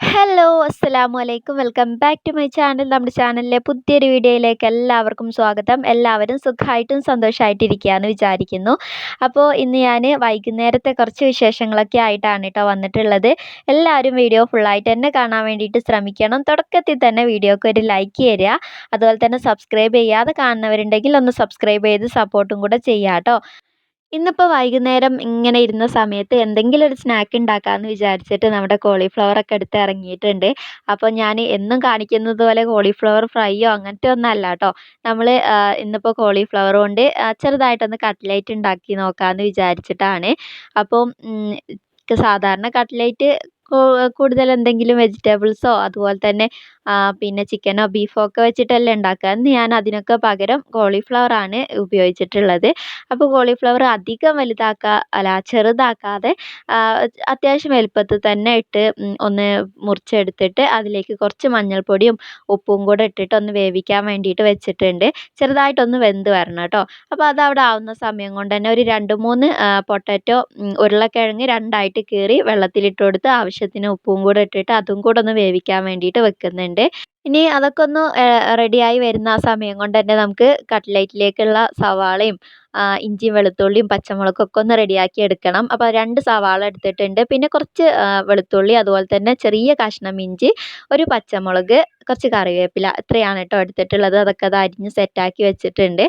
Hello അസ്സാം വലൈക്കും welcome back to my channel നമ്മുടെ ചാനലിലെ പുതിയൊരു വീഡിയോയിലേക്ക് എല്ലാവർക്കും സ്വാഗതം. എല്ലാവരും സുഖമായിട്ടും സന്തോഷമായിട്ടിരിക്കുകയെന്ന് വിചാരിക്കുന്നു. അപ്പോൾ ഇന്ന് ഞാൻ വൈകുന്നേരത്തെ കുറച്ച് വിശേഷങ്ങളൊക്കെ ആയിട്ടാണ് കേട്ടോ വന്നിട്ടുള്ളത്. എല്ലാവരും വീഡിയോ ഫുള്ളായിട്ട് തന്നെ കാണാൻ വേണ്ടിയിട്ട് ശ്രമിക്കണം. തുടക്കത്തിൽ തന്നെ വീഡിയോക്ക് ഒരു ലൈക്ക് തരിക അതുപോലെ തന്നെ സബ്സ്ക്രൈബ് ചെയ്യാതെ കാണുന്നവരുണ്ടെങ്കിൽ ഒന്ന് സബ്സ്ക്രൈബ് ചെയ്ത് സപ്പോർട്ടും കൂടെ ചെയ്യാം കേട്ടോ. ഇന്നിപ്പോൾ വൈകുന്നേരം ഇങ്ങനെ ഇരുന്ന സമയത്ത് എന്തെങ്കിലും ഒരു സ്നാക്ക് ഉണ്ടാക്കാമെന്ന് വിചാരിച്ചിട്ട് നമ്മുടെ കോളിഫ്ലവർ ഒക്കെ എടുത്ത് ഇറങ്ങിയിട്ടുണ്ട് അപ്പോൾ ഞാൻ എന്നും കാണിക്കുന്നത് പോലെ കോളിഫ്ലവർ ഫ്രൈയോ അങ്ങനത്തെ ഒന്നും അല്ല കേട്ടോ നമ്മൾ ഇന്നിപ്പോൾ കോളിഫ്ലവർ കൊണ്ട് ചെറുതായിട്ടൊന്ന് കട്ട്ലേറ്റ് ഉണ്ടാക്കി നോക്കാമെന്ന് വിചാരിച്ചിട്ടാണ്. അപ്പോൾ സാധാരണ കട്ട്ലേറ്റ് കൂടുതൽ എന്തെങ്കിലും വെജിറ്റബിൾസോ അതുപോലെ തന്നെ പിന്നെ ചിക്കനോ ബീഫോ ഒക്കെ വെച്ചിട്ടല്ലേ ഉണ്ടാക്കുക. എന്ന് ഞാൻ അതിനൊക്കെ പകരം കോളിഫ്ലവർ ആണ് ഉപയോഗിച്ചിട്ടുള്ളത്. അപ്പോൾ കോളിഫ്ലവർ അധികം വലുതാക്കുക അല്ല ചെറുതാക്കാതെ അത്യാവശ്യം വലുപ്പത്തിൽ തന്നെ ഇട്ട് ഒന്ന് മുറിച്ചെടുത്തിട്ട് അതിലേക്ക് കുറച്ച് മഞ്ഞൾപ്പൊടിയും ഉപ്പും കൂടെ ഇട്ടിട്ട് ഒന്ന് വേവിക്കാൻ വേണ്ടിയിട്ട് വെച്ചിട്ടുണ്ട്. ചെറുതായിട്ടൊന്ന് വെന്ത് വരണം കേട്ടോ. അപ്പോൾ അത് അവിടെ ആവുന്ന സമയം കൊണ്ട് തന്നെ ഒരു രണ്ട് മൂന്ന് പൊട്ടറ്റോ ഉരുളക്കിഴങ്ങ് രണ്ടായിട്ട് കീറി വെള്ളത്തിലിട്ട് കൊടുത്ത് ആവശ്യത്തിന് ഉപ്പും കൂടെ ഇട്ടിട്ട് അതും കൂടെ ഒന്ന് വേവിക്കാൻ വേണ്ടിയിട്ട് വെക്കുന്നുണ്ട്. ഇനി അതൊക്കെ ഒന്ന് റെഡിയായി വരുന്ന ആ സമയം കൊണ്ട് തന്നെ നമുക്ക് കട്ട്ലറ്റിലേക്കുള്ള സവാളയും ഇഞ്ചിയും വെളുത്തുള്ളിയും പച്ചമുളകും ഒക്കെ ഒന്ന് റെഡിയാക്കി എടുക്കണം. അപ്പോൾ രണ്ട് സവാള എടുത്തിട്ടുണ്ട്. പിന്നെ കുറച്ച് വെളുത്തുള്ളി അതുപോലെ തന്നെ ചെറിയ കഷ്ണം ഇഞ്ചി ഒരു പച്ചമുളക് കുറച്ച് കറിവേപ്പില ഇത്രയാണ് കേട്ടോ എടുത്തിട്ടുള്ളത്. അതൊക്കെ അത് അരിഞ്ഞ് സെറ്റാക്കി വെച്ചിട്ടുണ്ട്.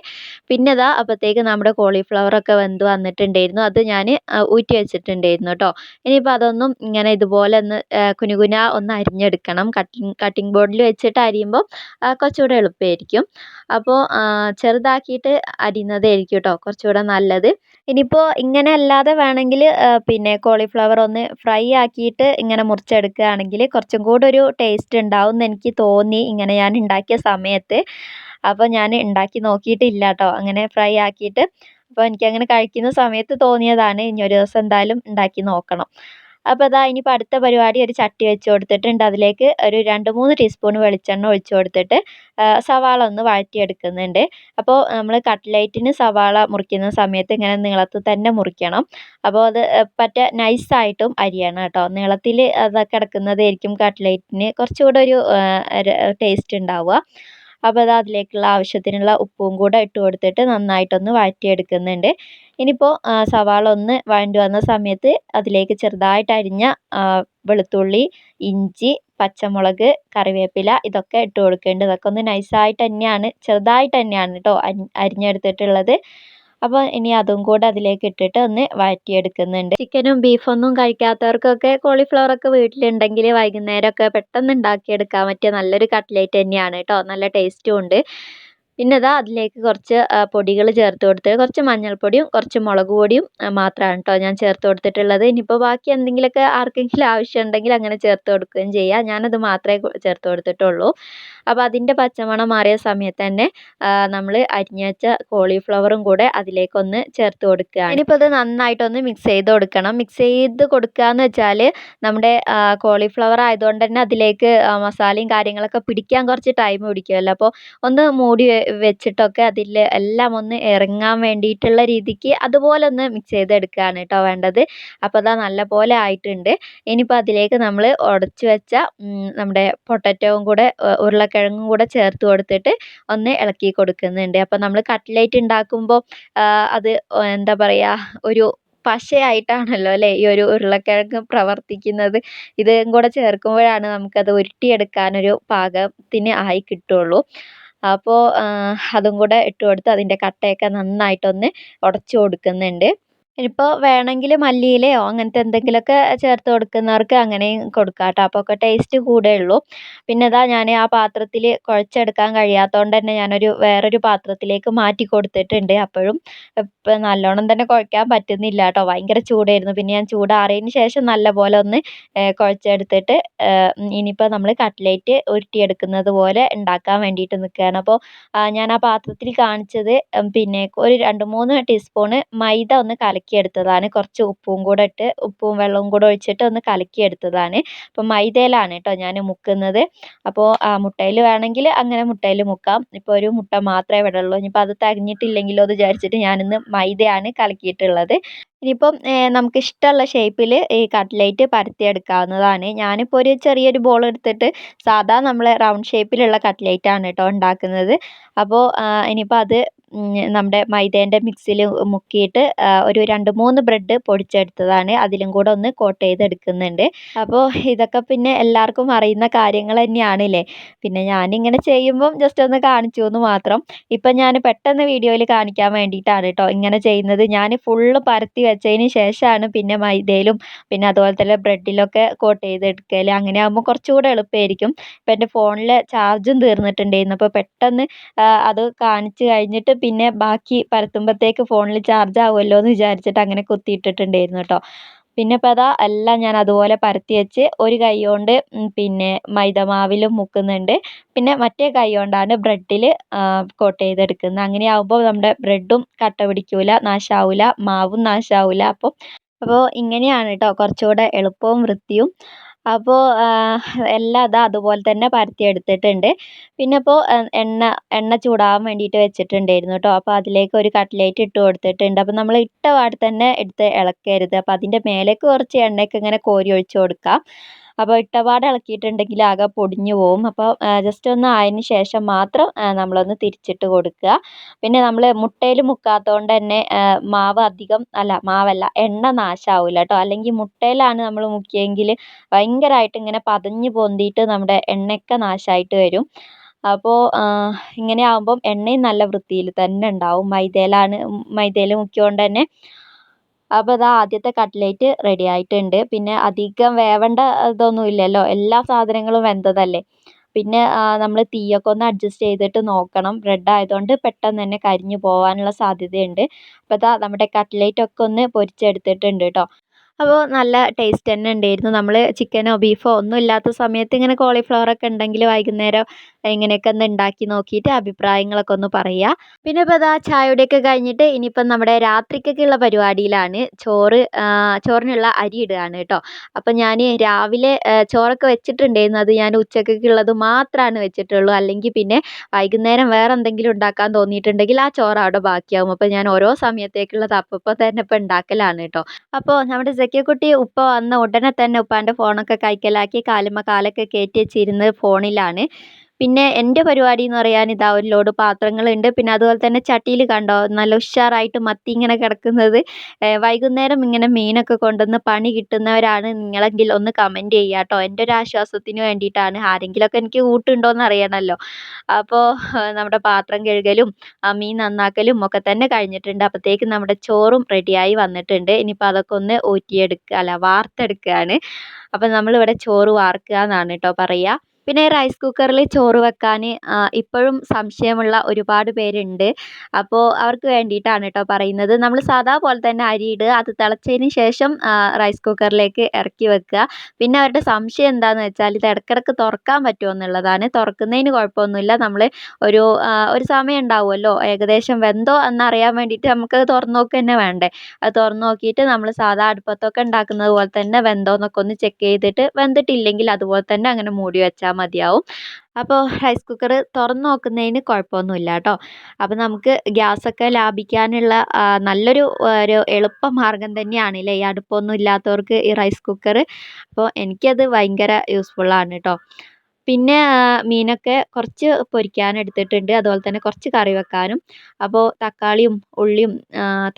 പിന്നെ ഇതാ അപ്പോഴത്തേക്ക് നമ്മുടെ കോളിഫ്ലവറൊക്കെ വെന്ത് വന്നിട്ടുണ്ടായിരുന്നു. അത് ഞാൻ ഊറ്റി വെച്ചിട്ടുണ്ടായിരുന്നു കേട്ടോ. ഇനിയിപ്പോൾ അതൊന്നും ഇങ്ങനെ ഇതുപോലെ ഒന്ന് കുനുകുന ഒന്ന് അരിഞ്ഞെടുക്കണം. കട്ടിങ് കട്ടിങ് ബോർഡിൽ വെച്ചിട്ട് അരിയുമ്പോൾ കുറച്ചുകൂടെ എളുപ്പമായിരിക്കും അപ്പോൾ ചെറുതാക്കിയിട്ട് അരിയുന്നതായിരിക്കും കേട്ടോ. കുറച്ചുകൂടെ നല്ലത്. ഇനിയിപ്പോൾ ഇങ്ങനെ അല്ലാതെ വേണമെങ്കിൽ പിന്നെ കോളിഫ്ലവർ ഒന്ന് ഫ്രൈ ആക്കിയിട്ട് ഇങ്ങനെ മുറിച്ചെടുക്കുകയാണെങ്കിൽ കുറച്ചും കൂടെ ഒരു ടേസ്റ്റ് ഉണ്ടാവും എന്ന് എനിക്ക് തോന്നി ഇങ്ങനെ ഞാൻ ഉണ്ടാക്കിയ സമയത്ത്. അപ്പോൾ ഞാൻ ഉണ്ടാക്കി നോക്കിയിട്ടില്ല കേട്ടോ. അങ്ങനെ ഫ്രൈ ആക്കിയിട്ട്. അപ്പോൾ എനിക്കങ്ങനെ കഴിക്കുന്ന സമയത്ത് തോന്നിയതാണ്. ഇനി ഒരു ദിവസം എന്തായാലും ഉണ്ടാക്കി നോക്കണം. അപ്പോൾ അതാ ഇനിയിപ്പോൾ അടുത്ത പരിപാടി ഒരു ചട്ടി വെച്ച് കൊടുത്തിട്ടുണ്ട്. അതിലേക്ക് ഒരു രണ്ട് മൂന്ന് ടീസ്പൂൺ വെളിച്ചെണ്ണ ഒഴിച്ച് കൊടുത്തിട്ട് സവാള ഒന്ന് വഴറ്റിയെടുക്കുന്നുണ്ട്. അപ്പോൾ നമ്മൾ കട്ട്ലേറ്റിന് സവാള മുറിക്കുന്ന സമയത്ത് ഇങ്ങനെ നീളത്തിൽ തന്നെ മുറിക്കണം. അപ്പോൾ അത് പറ്റ നൈസായിട്ടും അരിയണം കേട്ടോ. നീളത്തിൽ അത് കിടക്കുന്നതായിരിക്കും കട്ട്ലേറ്റിന് കുറച്ചുകൂടെ ഒരു ടേസ്റ്റ് ഉണ്ടാവുക. അപ്പോൾ അത് അതിലേക്കുള്ള ആവശ്യത്തിനുള്ള ഉപ്പും കൂടെ ഇട്ട് കൊടുത്തിട്ട് നന്നായിട്ടൊന്ന് വഴറ്റിയെടുക്കുന്നുണ്ട്. ഇനിയിപ്പോൾ സവാള ഒന്ന് വഴണ്ടു വന്ന സമയത്ത് അതിലേക്ക് ചെറുതായിട്ട് അരിഞ്ഞ വെളുത്തുള്ളി ഇഞ്ചി പച്ചമുളക് കറിവേപ്പില ഇതൊക്കെ ഇട്ട് കൊടുക്കേണ്ടത്. ഇതൊക്കെ ഒന്ന് നൈസായിട്ട് തന്നെയാണ് ചെറുതായിട്ട് തന്നെയാണ് കേട്ടോ അരിഞ്ഞെടുത്തിട്ടുള്ളത്. അപ്പോൾ ഇനി അതും കൂടെ അതിലേക്ക് ഇട്ടിട്ട് ഒന്ന് വഴറ്റിയെടുക്കുന്നുണ്ട്. ചിക്കനും ബീഫൊന്നും കഴിക്കാത്തവർക്കൊക്കെ കോളിഫ്ലവർ ഒക്കെ വീട്ടിലുണ്ടെങ്കിൽ വൈകുന്നേരമൊക്കെ പെട്ടെന്ന് ഉണ്ടാക്കിയെടുക്കാൻ പറ്റിയ നല്ലൊരു കട്ട്ലേറ്റ് തന്നെയാണ് കേട്ടോ. നല്ല ടേസ്റ്റും ഉണ്ട്. പിന്നെ ഇതാ അതിലേക്ക് കുറച്ച് പൊടികൾ ചേർത്ത് കൊടുത്ത് കുറച്ച് മഞ്ഞൾപ്പൊടിയും കുറച്ച് മുളക് പൊടിയും മാത്രമാണ് കേട്ടോ ഞാൻ ചേർത്ത് കൊടുത്തിട്ടുള്ളത്. ഇനിയിപ്പോൾ ബാക്കി എന്തെങ്കിലുമൊക്കെ ആർക്കെങ്കിലും ആവശ്യമുണ്ടെങ്കിൽ അങ്ങനെ ചേർത്ത് കൊടുക്കുകയും ചെയ്യാം. ഞാനത് മാത്രമേ ചേർത്ത് കൊടുത്തിട്ടുള്ളൂ. അപ്പോൾ അതിന്റെ പച്ചമണം മാറിയ സമയത്ത് തന്നെ നമ്മൾ അരിഞ്ഞ് കോളിഫ്ലവറും കൂടെ അതിലേക്കൊന്ന് ചേർത്ത് കൊടുക്കുക ഇനിയിപ്പോൾ അത് നന്നായിട്ടൊന്ന് മിക്സ് ചെയ്ത് കൊടുക്കണം. മിക്സ് ചെയ്ത് കൊടുക്കുക എന്ന് വെച്ചാൽ നമ്മുടെ കോളിഫ്ലവർ ആയതുകൊണ്ട് തന്നെ അതിലേക്ക് മസാലയും കാര്യങ്ങളൊക്കെ പിടിക്കാൻ കുറച്ച് ടൈം പിടിക്കുമല്ലോ അപ്പോൾ ഒന്ന് മൂടി വെച്ചിട്ടൊക്കെ അതിൽ എല്ലാം ഒന്ന് ഇറങ്ങാൻ വേണ്ടിയിട്ടുള്ള രീതിക്ക് അതുപോലെ ഒന്ന് മിക്സ് ചെയ്തെടുക്കുകയാണ് കേട്ടോ വേണ്ടത്. അപ്പോൾ അതാ നല്ലപോലെ ആയിട്ടുണ്ട്. ഇനിയിപ്പോൾ അതിലേക്ക് നമ്മൾ ഉടച്ചു വെച്ച നമ്മുടെ പൊട്ടറ്റോവും കൂടെ ഉരുളക്കിഴങ്ങും കൂടെ ചേർത്ത് കൊടുത്തിട്ട് ഒന്ന് ഇളക്കി കൊടുക്കുന്നുണ്ട്. അപ്പോൾ നമ്മൾ കട്ട്ലേറ്റ് ഉണ്ടാക്കുമ്പോൾ അത് എന്താ പറയുക ഒരു പശയായിട്ടാണല്ലോ അല്ലേ ഈ ഒരു ഉരുളക്കിഴങ്ങ് പ്രവർത്തിക്കുന്നത്. ഇതും കൂടെ ചേർക്കുമ്പോഴാണ് നമുക്കത് ഉരുട്ടിയെടുക്കാനൊരു പാകത്തിന് ആയി കിട്ടുള്ളൂ. അപ്പോൾ അതും കൂടെ ഇട്ട് കൊടുത്ത് അതിന്റെ കട്ടയൊക്കെ നന്നായിട്ടൊന്ന് ഉടച്ച് കൊടുക്കുന്നുണ്ട്. ഇനിയിപ്പോൾ വേണമെങ്കിൽ മല്ലിയിലയോ അങ്ങനത്തെ എന്തെങ്കിലുമൊക്കെ ചേർത്ത് കൊടുക്കുന്നവർക്ക് അങ്ങനെയും കൊടുക്കാം കേട്ടോ അപ്പോൾ ടേസ്റ്റ് ഉള്ളൂ. പിന്നെ ഇതാ ഞാൻ ആ പാത്രത്തിൽ കുഴച്ചെടുക്കാൻ കഴിയാത്തതുകൊണ്ട് തന്നെ ഞാനൊരു വേറൊരു പാത്രത്തിലേക്ക് മാറ്റി കൊടുത്തിട്ടുണ്ട്. അപ്പോഴും ഇപ്പം നല്ലോണം തന്നെ കുഴക്കാൻ പറ്റുന്നില്ല കേട്ടോ ഭയങ്കര ചൂടായിരുന്നു. പിന്നെ ഞാൻ ചൂടാറിയതിന് ശേഷം നല്ലപോലെ ഒന്ന് കുഴച്ചെടുത്തിട്ട് ഇനിയിപ്പോൾ നമ്മൾ കട്ട്ലേറ്റ് ഉരുട്ടിയെടുക്കുന്നത് പോലെ ഉണ്ടാക്കാൻ വേണ്ടിയിട്ട് നിൽക്കുകയാണ് അപ്പോൾ ഞാൻ ആ പാത്രത്തിൽ കാണിച്ചത് പിന്നെ ഒരു രണ്ട് മൂന്ന് ടീസ്പൂണ് മൈദ ഒന്ന് കലക്കി കലക്കിയെടുത്തതാണ്. കുറച്ച് ഉപ്പും കൂടെ ഇട്ട് ഉപ്പും വെള്ളവും കൂടെ ഒഴിച്ചിട്ട് ഒന്ന് കലക്കിയെടുത്തതാണ്. അപ്പോൾ മൈദയിലാണ് കേട്ടോ ഞാൻ മുക്കുന്നത്. അപ്പോൾ മുട്ടയിൽ വേണമെങ്കിൽ അങ്ങനെ മുട്ടയിൽ മുക്കാം. ഇപ്പോൾ ഒരു മുട്ട മാത്രമേ ഇവിടെ ഉള്ളൂ ഇനിയിപ്പോൾ അത് തികഞ്ഞിട്ടില്ലെങ്കിലോ എന്ന് വിചാരിച്ചിട്ട് ഞാനിന്ന് മൈദയാണ് കലക്കിയിട്ടുള്ളത്. ഇനിയിപ്പം നമുക്ക് ഇഷ്ടമുള്ള ഷേപ്പിൽ ഈ കട്ട്ലേറ്റ് പരത്തിയെടുക്കാവുന്നതാണ്. ഞാനിപ്പോൾ ഒരു ചെറിയൊരു ബോൾ എടുത്തിട്ട് സാധാ നമ്മളെ റൗണ്ട് ഷേപ്പിലുള്ള കട്ട്ലേറ്റാണ് കേട്ടോ ഉണ്ടാക്കുന്നത്. അപ്പോൾ ഇനിയിപ്പോൾ അത് നമ്മുടെ മൈദേന്റെ മിക്സിയിൽ മുക്കിയിട്ട് ഒരു രണ്ട് മൂന്ന് ബ്രെഡ് പൊടിച്ചെടുത്തതാണ്. അതിലും കൂടെ ഒന്ന് കോട്ട് ചെയ്തെടുക്കുന്നുണ്ട്. അപ്പോൾ ഇതൊക്കെ പിന്നെ എല്ലാവർക്കും അറിയുന്ന കാര്യങ്ങൾ തന്നെയാണല്ലേ പിന്നെ ഞാനിങ്ങനെ ചെയ്യുമ്പം ജസ്റ്റ് ഒന്ന് കാണിച്ചു എന്ന് മാത്രം. ഇപ്പം ഞാൻ പെട്ടെന്ന് വീഡിയോയിൽ കാണിക്കാൻ വേണ്ടിയിട്ടാണ് കേട്ടോ ഇങ്ങനെ ചെയ്യുന്നത്. ഞാൻ ഫുള്ള് പരത്തി വെച്ചതിന് ശേഷമാണ് പിന്നെ മൈദയിലും പിന്നെ അതുപോലെ തന്നെ ബ്രെഡിലൊക്കെ കോട്ട് ചെയ്തെടുക്കൽ. അങ്ങനെ ആകുമ്പോൾ കുറച്ചുകൂടെ എളുപ്പമായിരിക്കും. ഇപ്പം എന്റെ ഫോണിലെ ചാർജും തീർന്നിട്ടുണ്ടായിരുന്നു. അപ്പോൾ പെട്ടെന്ന് അത് കാണിച്ച് കഴിഞ്ഞിട്ട് പിന്നെ ബാക്കി പരത്തുമ്പോഴത്തേക്ക് ഫോണിൽ ചാർജ് ആവുമല്ലോ എന്ന് വിചാരിച്ചിട്ട് അങ്ങനെ കുത്തിയിട്ടിട്ടുണ്ടായിരുന്നു കേട്ടോ പിന്നെ ഇപ്പോൾ അതാ എല്ലാം ഞാൻ അതുപോലെ പരത്തി വെച്ച് ഒരു കൈ കൊണ്ട് പിന്നെ മൈദമാവിലും മുക്കുന്നുണ്ട്. പിന്നെ മറ്റേ കൈ കൊണ്ടാണ് ബ്രെഡിൽ കോട്ട് ചെയ്തെടുക്കുന്നത്. അങ്ങനെ ആകുമ്പോൾ നമ്മുടെ ബ്രെഡും കട്ട പിടിക്കൂല നാശാവില്ല മാവും നാശാവൂല. അപ്പോൾ അപ്പോൾ ഇങ്ങനെയാണ് കേട്ടോ കുറച്ചുകൂടെ എളുപ്പവും വൃത്തിയും. അപ്പോൾ എല്ലാം അതാ അതുപോലെ തന്നെ പരത്തി എടുത്തിട്ടുണ്ട്. പിന്നെ ഇപ്പോൾ എണ്ണ എണ്ണ ചൂടാവാൻ വേണ്ടിയിട്ട് വെച്ചിട്ടുണ്ടായിരുന്നു കേട്ടോ അപ്പോൾ അതിലേക്ക് ഒരു കട്ട്ലേറ്റ് ഇട്ട് കൊടുത്തിട്ടുണ്ട്. അപ്പോൾ നമ്മൾ ഇട്ട പാടെ തന്നെ എടുത്ത് ഇളക്കരുത്. അപ്പോൾ അതിന്റെ മേലേക്ക് കുറച്ച് എണ്ണയൊക്കെ ഇങ്ങനെ കോരി ഒഴിച്ച് കൊടുക്കുക അപ്പോൾ ഇട്ടപാട് ഇളക്കിയിട്ടുണ്ടെങ്കിൽ ആകെ പൊടിഞ്ഞു പോകും അപ്പോൾ ജസ്റ്റ് ഒന്ന് ആയതിന് ശേഷം മാത്രം നമ്മളൊന്ന് തിരിച്ചിട്ട് കൊടുക്കുക. പിന്നെ നമ്മൾ മുട്ടയിൽ മുക്കാത്തതുകൊണ്ട് തന്നെ മാവ് അധികം അല്ല മാവല്ല എണ്ണ നാശമാവില്ല കേട്ടോ. അല്ലെങ്കിൽ മുട്ടയിലാണ് നമ്മൾ മുക്കിയെങ്കിൽ ഭയങ്കരമായിട്ട് ഇങ്ങനെ പതഞ്ഞു പൊന്തിയിട്ട് നമ്മുടെ എണ്ണയൊക്കെ നാശമായിട്ട് വരും. അപ്പോൾ ഇങ്ങനെ ആകുമ്പം എണ്ണയും നല്ല വൃത്തിയിൽ തന്നെ ഉണ്ടാവും. മൈദയിലാണ് മൈദയിൽ മുക്കിയതുകൊണ്ട് തന്നെ അപ്പോൾ ഇതാ ആദ്യത്തെ കട്ട്ലേറ്റ് റെഡി ആയിട്ടുണ്ട്. പിന്നെ അധികം വേവേണ്ട ഇതൊന്നും ഇല്ലല്ലോ. എല്ലാ സാധനങ്ങളും വെന്തതല്ലേ. പിന്നെ നമ്മൾ തീയൊക്കെ ഒന്ന് അഡ്ജസ്റ്റ് ചെയ്തിട്ട് നോക്കണം. ബ്രെഡ് ആയതുകൊണ്ട് പെട്ടെന്ന് തന്നെ കരിഞ്ഞു പോകാനുള്ള സാധ്യതയുണ്ട്. അപ്പോൾ ഇതാ നമ്മുടെ കട്ട്ലേറ്റ് ഒക്കെ ഒന്ന് പൊരിച്ചെടുത്തിട്ടുണ്ട് കേട്ടോ അപ്പോൾ നല്ല ടേസ്റ്റ് തന്നെ ഉണ്ടായിരുന്നു. നമ്മൾ ചിക്കനോ ബീഫോ ഒന്നും ഇല്ലാത്ത സമയത്ത് ഇങ്ങനെ കോളിഫ്ലവർ ഒക്കെ ഉണ്ടെങ്കിൽ വൈകുന്നേരം ഇങ്ങനെയൊക്കെ ഒന്ന് ഉണ്ടാക്കി നോക്കിയിട്ട് അഭിപ്രായങ്ങളൊക്കെ ഒന്ന് പറയുക പിന്നെ ഇപ്പോൾ അതാ ചായയുടെയൊക്കെ കഴിഞ്ഞിട്ട് ഇനിയിപ്പം നമ്മുടെ രാത്രിക്കൊക്കെയുള്ള പരിപാടിയിലാണ് ചോറ് ചോറിനുള്ള അരി ഇടുകയാണ് കേട്ടോ. അപ്പം ഞാൻ രാവിലെ ചോറൊക്കെ വെച്ചിട്ടുണ്ടായിരുന്നു. അത് ഞാൻ ഉച്ചക്കൊക്കെയുള്ളത് മാത്രമാണ് വെച്ചിട്ടുള്ളൂ. അല്ലെങ്കിൽ പിന്നെ വൈകുന്നേരം വേറെ എന്തെങ്കിലും ഉണ്ടാക്കാൻ തോന്നിയിട്ടുണ്ടെങ്കിൽ ആ ചോറ് അവിടെ ബാക്കിയാവും. അപ്പോൾ ഞാൻ ഓരോ സമയത്തേക്കുള്ളത് അപ്പോൾ തന്നെ ഇപ്പം ഉണ്ടാക്കലാണ് കേട്ടോ. അപ്പോൾ നമ്മുടെ ജക്കിയക്കുട്ടി ഉപ്പ വന്ന ഉടനെ തന്നെ ഉപ്പാന്റെ ഫോണൊക്കെ കൈക്കലാക്കി കാലുമ്മ കാലൊക്കെ കയറ്റി വെച്ചിരുന്നത് ഫോണിലാണ്. പിന്നെ എന്റെ പരിപാടി എന്ന് പറയാൻ ഇതാ ഒരു ലോഡ് പാത്രങ്ങളുണ്ട്. പിന്നെ അതുപോലെ തന്നെ ചട്ടിയിൽ കണ്ടോ? നല്ല ഉഷാറായിട്ട് മത്തി ഇങ്ങനെ കിടക്കുന്നത്. വൈകുന്നേരം ഇങ്ങനെ മീനൊക്കെ കൊണ്ടുവന്ന് പണി കിട്ടുന്നവരാണ് നിങ്ങളെങ്കിൽ ഒന്ന് കമന്റ് ചെയ്യുക കേട്ടോ. എന്റെ ഒരു ആശ്വാസത്തിന് വേണ്ടിയിട്ടാണ്. ആരെങ്കിലുമൊക്കെ എനിക്ക് കൂട്ടുണ്ടോ എന്ന് അറിയണമല്ലോ അപ്പോൾ നമ്മുടെ പാത്രം കഴുകലും മീൻ നന്നാക്കലും ഒക്കെ തന്നെ കഴിഞ്ഞിട്ടുണ്ട്. അപ്പോഴത്തേക്ക് നമ്മുടെ ചോറും റെഡിയായി വന്നിട്ടുണ്ട്. ഇനിയിപ്പോൾ അതൊക്കെ ഒന്ന് ഊറ്റിയെടുക്കുക അല്ല വാർത്തെടുക്കുകയാണ് അപ്പം നമ്മളിവിടെ ചോറ് വാർക്കുക എന്നാണ് കേട്ടോ പറയുക പിന്നെ റൈസ് കുക്കറിൽ ചോറ് വെക്കാൻ ഇപ്പോഴും സംശയമുള്ള ഒരുപാട് പേരുണ്ട്. അപ്പോൾ അവർക്ക് വേണ്ടിയിട്ടാണ് കേട്ടോ പറയുന്നത്. നമ്മൾ സാധാ പോലെ തന്നെ അരിയിട് അത് തിളച്ചതിന് ശേഷം റൈസ് കുക്കറിലേക്ക് ഇറക്കി വെക്കുക. പിന്നെ അവരുടെ സംശയം എന്താണെന്ന് വെച്ചാൽ ഇത് ഇടക്കിടക്ക് തുറക്കാൻ പറ്റുമോ എന്നുള്ളതാണ്. തുറക്കുന്നതിന് കുഴപ്പമൊന്നുമില്ല. നമ്മൾ ഒരു ഒരു സമയം ഉണ്ടാവുമല്ലോ. ഏകദേശം വെന്തോ എന്നറിയാൻ വേണ്ടിയിട്ട് നമുക്ക് തുറന്നു നോക്കുക തന്നെ വേണ്ടേ. അത് തുറന്നു നോക്കിയിട്ട് നമ്മൾ സാധാ അടുപ്പത്തൊക്കെ ഉണ്ടാക്കുന്നത് പോലെ തന്നെ വെന്തോ എന്നൊക്കെ ഒന്ന് ചെക്ക് ചെയ്തിട്ട് വെന്തിട്ടില്ലെങ്കിൽ അതുപോലെ തന്നെ അങ്ങനെ മൂടി വെച്ചാൽ മതിയാവും. അപ്പോൾ റൈസ് കുക്കർ തുറന്നു നോക്കുന്നതിന് കുഴപ്പമൊന്നുമില്ല കേട്ടോ. അപ്പോൾ നമുക്ക് ഗ്യാസൊക്കെ ലാഭിക്കാനുള്ള നല്ലൊരു ഒരു എളുപ്പ മാർഗം തന്നെയാണ് ഈ അടുപ്പൊന്നും ഇല്ലാത്തവർക്ക് ഈ റൈസ് കുക്കർ അപ്പോൾ എനിക്കത് ഭയങ്കര യൂസ്ഫുള്ളാണ് കേട്ടോ. പിന്നെ മീനൊക്കെ കുറച്ച് പൊരിക്കാൻ എടുത്തിട്ടുണ്ട്. അതുപോലെ തന്നെ കുറച്ച് കറി വെക്കാനും. അപ്പോൾ തക്കാളിയും ഉള്ളിയും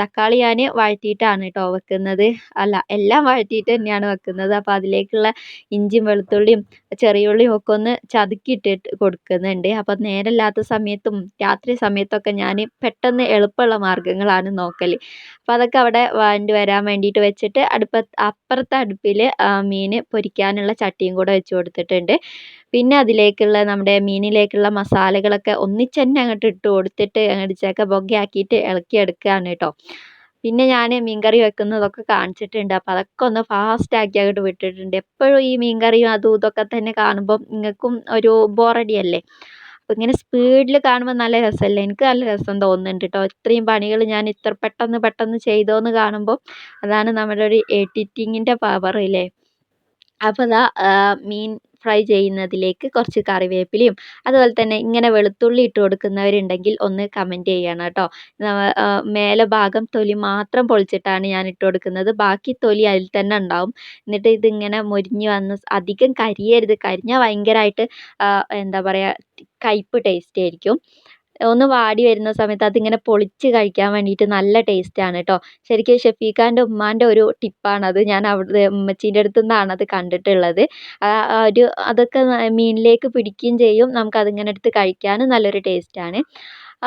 തക്കാളി ഞാൻ വഴറ്റിയിട്ടാണ് കേട്ടോ വെക്കുന്നത്. അല്ല എല്ലാം വഴറ്റിയിട്ട് തന്നെയാണ് വെക്കുന്നത്. അപ്പോൾ അതിലേക്കുള്ള ഇഞ്ചിയും വെളുത്തുള്ളിയും ചെറിയ ചെറിയുള്ളിയും ഒക്കെ ഒന്ന് ചതുക്കിയിട്ടിട്ട് കൊടുക്കുന്നുണ്ട്. അപ്പോൾ നേരമില്ലാത്ത സമയത്തും രാത്രി സമയത്തൊക്കെ ഞാൻ പെട്ടെന്ന് എളുപ്പമുള്ള മാർഗങ്ങളാണ് നോക്കൽ അപ്പോൾ അതൊക്കെ അവിടെ വാണ്ടി വരാൻ വേണ്ടിയിട്ട് വെച്ചിട്ട് അടുപ്പ അപ്പുറത്തെ അടുപ്പിൽ മീൻ പൊരിക്കാനുള്ള ചട്ടിയും കൂടെ വെച്ച് കൊടുത്തിട്ടുണ്ട്. പിന്നെ അതിലേക്കുള്ള നമ്മുടെ മീനിലേക്കുള്ള മസാലകളൊക്കെ ഒന്നിച്ച് തന്നെ അങ്ങോട്ട് ഇട്ട് കൊടുത്തിട്ട് അങ്ങോട്ട് ചക്ക ഇളക്കി എടുക്കുകയാണ് കേട്ടോ. പിന്നെ ഞാൻ മീൻകറി വെക്കുന്നതൊക്കെ കാണിച്ചിട്ടുണ്ട്. അപ്പോൾ അതൊക്കെ ഒന്ന് ഫാസ്റ്റ് ആക്കി അങ്ങോട്ട് വിട്ടിട്ടുണ്ട്. എപ്പോഴും ഈ മീൻകറിയും അതും ഇതൊക്കെ തന്നെ കാണുമ്പോൾ നിങ്ങൾക്കും ഒരു ബോറടിയല്ലേ അപ്പോൾ ഇങ്ങനെ സ്പീഡിൽ കാണുമ്പോൾ നല്ല രസമല്ലേ? എനിക്ക് നല്ല രസം തോന്നുന്നുണ്ട് കേട്ടോ. ഇത്രയും പണികൾ ഞാൻ ഇത്ര പെട്ടെന്ന് പെട്ടെന്ന് ചെയ്തോന്ന് കാണുമ്പോൾ അതാണ് നമ്മുടെ ഒരു എഡിറ്റിങ്ങിന്റെ പവർ ഇല്ലേ അപ്പോൾ ഇതാ മീൻ ഫ്രൈ ചെയ്യുന്നതിലേക്ക് കുറച്ച് കറിവേപ്പിലയും അതുപോലെ തന്നെ ഇങ്ങനെ വെളുത്തുള്ളി ഇട്ട് കൊടുക്കുന്നവരുണ്ടെങ്കിൽ ഒന്ന് കമന്റ് ചെയ്യണം കേട്ടോ. മേലെ ഭാഗം തൊലി മാത്രം പൊളിച്ചിട്ടാണ് ഞാൻ ഇട്ട് കൊടുക്കുന്നത്. ബാക്കി തൊലി അതിൽ തന്നെ ഉണ്ടാവും. എന്നിട്ട് ഇതിങ്ങനെ മുരിഞ്ഞ് വന്ന് അധികം കരിയരുത്. കരിഞ്ഞാൽ ഭയങ്കരമായിട്ട് എന്താ പറയുക കയ്പ്പ് ടേസ്റ്റ് ആയിരിക്കും. ഒന്ന് വാടി വരുന്ന സമയത്ത് അതിങ്ങനെ പൊളിച്ച് കഴിക്കാൻ വേണ്ടിയിട്ട് നല്ല ടേസ്റ്റാണ് കേട്ടോ ശരിക്കും ഷെഫീഖാന്റെ ഉമ്മാന്റെ ഒരു ടിപ്പാണത് ഞാൻ അവിടെ ഉമ്മച്ചീന്റെ അടുത്തു നിന്നാണ് അത് കണ്ടിട്ടുള്ളത്. ഒരു അതൊക്കെ മീനിലേക്ക് പിടിക്കുകയും ചെയ്യും. നമുക്കതിങ്ങനെ എടുത്ത് കഴിക്കാനും നല്ലൊരു ടേസ്റ്റാണ്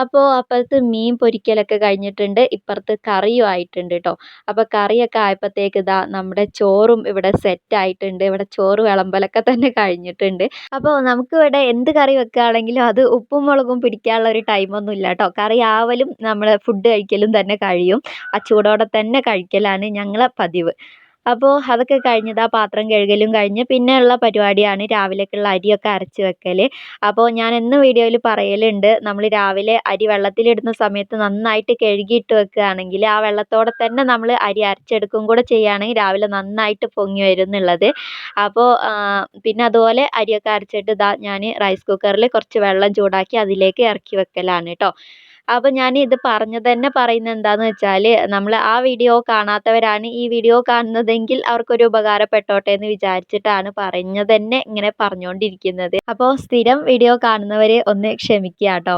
അപ്പോൾ അപ്പുറത്ത് മീൻ പൊരിക്കലൊക്കെ കഴിഞ്ഞിട്ടുണ്ട് ഇപ്പുറത്ത് കറിയും ആയിട്ടുണ്ട് കേട്ടോ അപ്പോൾ കറിയൊക്കെ ആയപ്പോഴത്തേക്ക് ഇതാ നമ്മുടെ ചോറും ഇവിടെ സെറ്റ് ആയിട്ടുണ്ട്. ഇവിടെ ചോറ് വിളമ്പലൊക്കെ തന്നെ കഴിഞ്ഞിട്ടുണ്ട്. അപ്പോൾ നമുക്കിവിടെ എന്ത് കറി വെക്കുകയാണെങ്കിലും അത് ഉപ്പും മുളകും പിടിക്കാനുള്ള ഒരു ടൈമൊന്നും ഇല്ല കേട്ടോ കറി ആവലും നമ്മൾ ഫുഡ് കഴിക്കലും തന്നെ കഴിയും. ആ ചൂടോടെ തന്നെ കഴിക്കലാണ് ഞങ്ങളെ പതിവ്. അപ്പോൾ അതൊക്കെ കഴിഞ്ഞത് ആ പാത്രം കഴുകലും കഴിഞ്ഞ് പിന്നെ ഉള്ള പരിപാടിയാണ് രാവിലേക്കുള്ള അരിയൊക്കെ അരച്ച് വെക്കൽ അപ്പോൾ ഞാൻ എന്നും വീഡിയോയിൽ പറയലുണ്ട് നമ്മൾ രാവിലെ അരി വെള്ളത്തിലിടുന്ന സമയത്ത് നന്നായിട്ട് കഴുകിയിട്ട് വെക്കുകയാണെങ്കിൽ ആ വെള്ളത്തോടെ തന്നെ നമ്മൾ അരി അരച്ചെടുക്കും കൂടെ ചെയ്യുകയാണെങ്കിൽ രാവിലെ നന്നായിട്ട് പൊങ്ങി വരും എന്നുള്ളത് അപ്പോൾ പിന്നെ അതുപോലെ അരിയൊക്കെ അരച്ചിട്ട് ഇതാ ഞാൻ റൈസ് കുക്കറിൽ കുറച്ച് വെള്ളം ചൂടാക്കി അതിലേക്ക് ഇറക്കി വെക്കലാണ് കേട്ടോ അപ്പോൾ ഞാൻ ഇത് പറഞ്ഞത് തന്നെ പറയുന്നത് എന്താണെന്ന് വെച്ചാൽ നമ്മൾ ആ വീഡിയോ കാണാത്തവരാണ് ഈ വീഡിയോ കാണുന്നതെങ്കിൽ അവർക്കൊരു ഉപകാരപ്പെട്ടോട്ടെ എന്ന് വിചാരിച്ചിട്ടാണ് പറഞ്ഞത് തന്നെ ഇങ്ങനെ പറഞ്ഞുകൊണ്ടിരിക്കുന്നത് അപ്പോൾ സ്ഥിരം വീഡിയോ കാണുന്നവരെ ഒന്ന് ക്ഷമിക്കുക കേട്ടോ.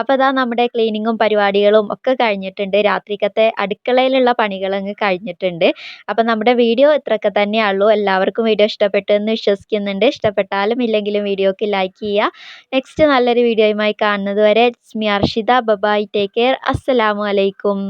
അപ്പോൾ ഇതാ നമ്മുടെ ക്ലീനിങ്ങും പരിപാടികളും ഒക്കെ കഴിഞ്ഞിട്ടുണ്ട്. രാത്രിക്കത്തെ അടുക്കളയിലുള്ള പണികളങ്ങ് കഴിഞ്ഞിട്ടുണ്ട്. അപ്പോൾ നമ്മുടെ വീഡിയോ ഇത്രയൊക്കെ തന്നെയുള്ളൂ എല്ലാവർക്കും വീഡിയോ ഇഷ്ടപ്പെട്ടു എന്ന് വിശ്വസിക്കുന്നുണ്ട്. ഇഷ്ടപ്പെട്ടാലും ഇല്ലെങ്കിലും വീഡിയോക്ക് ലൈക്ക് ചെയ്യുക. നെക്സ്റ്റ് നല്ലൊരു വീഡിയോയുമായി കാണുന്നത് വരെ it's me Arshitha. Bye bye take care അസ്സലാമു അലൈക്കും.